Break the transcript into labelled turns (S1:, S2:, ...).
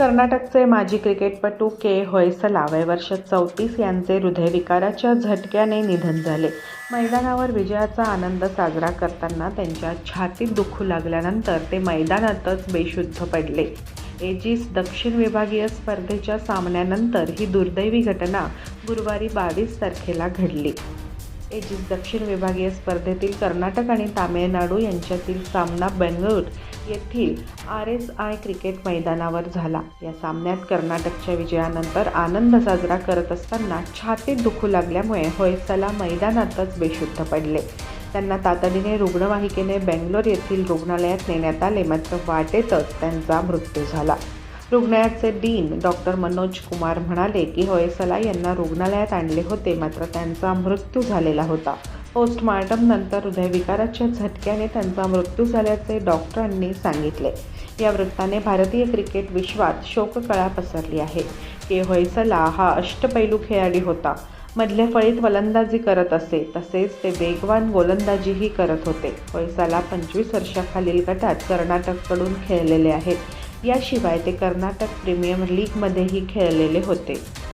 S1: कर्नाटकचे माजी क्रिकेटपटू के होयसला वय वर्ष चौतीस यांचे हृदयविकाराच्या झटक्याने निधन झाले. मैदानावर विजयाचा आनंद साजरा करताना त्यांच्या छातीत दुखू लागल्यानंतर ते मैदानातच बेशुद्ध पडले. एजिस दक्षिण विभागीय स्पर्धेच्या सामन्यानंतर ही दुर्दैवी घटना गुरुवारी बावीस तारखेला घडली. एजिस दक्षिण विभागीय स्पर्धेतील कर्नाटक आणि तामिळनाडू यांच्यातील सामना बेंगळूर येथील आर एस आय क्रिकेट मैदानावर झाला. या सामन्यात कर्नाटकच्या विजयानंतर आनंद साजरा करत असताना छातीत दुखू लागल्यामुळे होयसला मैदानातच बेशुद्ध पडले. त्यांना तातडीने रुग्णवाहिकेने बेंगलोर येथील रुग्णालयात नेण्यात आले मात्र वाटेतच त्यांचा मृत्यू झाला. रुग्णालयाचे डीन डॉक्टर मनोज कुमार म्हणाले की होयसला यांना रुग्णालयात आणले होते मात्र त्यांचा मृत्यू झालेला होता. पोस्टमार्टम नंतर हृदयविकाराच्या झटक्याने त्यांचा मृत्यू झाल्याचे डॉक्टरांनी सांगितले. या वृत्ताने भारतीय क्रिकेट विश्वात शोककळा पसरली आहे. के होयसला हा अष्टपैलू खेळाडू होता. मधल्या फळीत फलंदाजी करत असे तसेच ते वेगवान गोलंदाजीही करत होते. होयसाला पंचवीस वर्षाखालील गटात कर्नाटककडून खेळलेले आहेत. याशिवाय ते कर्नाटक प्रीमियर लीगमध्येही खेळलेले होते.